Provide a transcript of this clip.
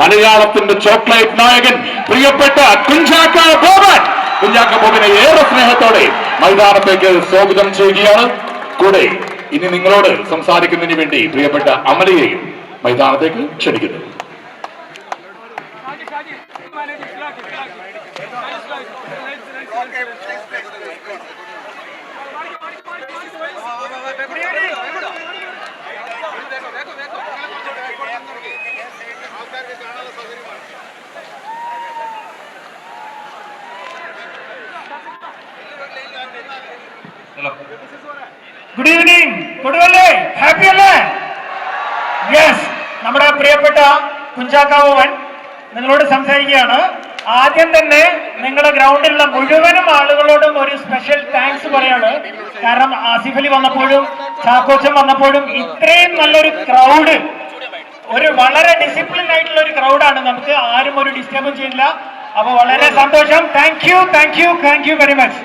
മലയാളത്തിന്റെ ചോക്ലേറ്റ് നായകൻ പ്രിയപ്പെട്ട കുഞ്ചാക്ക ബോബൻ. കുഞ്ചാക്ക ബോബനെ ഏറെ സ്നേഹത്തോടെ മൈതാനത്തേക്ക് സ്വാഗതം ചെയ്യുകയാണ്. കൂടെ ഇനി നിങ്ങളോട് സംസാരിക്കുന്നതിന് വേണ്ടി പ്രിയപ്പെട്ട അമലയെയും മൈതാനത്തേക്ക് ക്ഷണിക്കുന്നു. ഗുഡ് ഈവനിങ് കൊടുവല്ലേ? ഹാപ്പി അല്ലേ? യെസ് നമ്മുടെ പ്രിയപ്പെട്ട കുഞ്ചാക്കാവൻ നിങ്ങളോട് സംസാരിക്കുകയാണ്. ആദ്യം തന്നെ നിങ്ങളുടെ ഗ്രൗണ്ടിലുള്ള മുഴുവനും ആളുകളോടും ഒരു സ്പെഷ്യൽ താങ്ക്സ് പറയാണ്. കാരണം ആസിഫ് അലി വന്നപ്പോഴും ചാക്കോച്ചൻ വന്നപ്പോഴും ഇത്രയും നല്ലൊരു ക്രൗഡ് ഒരു വളരെ ഡിസിപ്ലിൻ ആയിട്ടുള്ള ഒരു ക്രൗഡാണ് നമുക്ക് ആരും ഒരു ഡിസ്റ്റർബും ചെയ്യില്ല. അപ്പൊ വളരെ സന്തോഷം. Thank you thank you thank you very much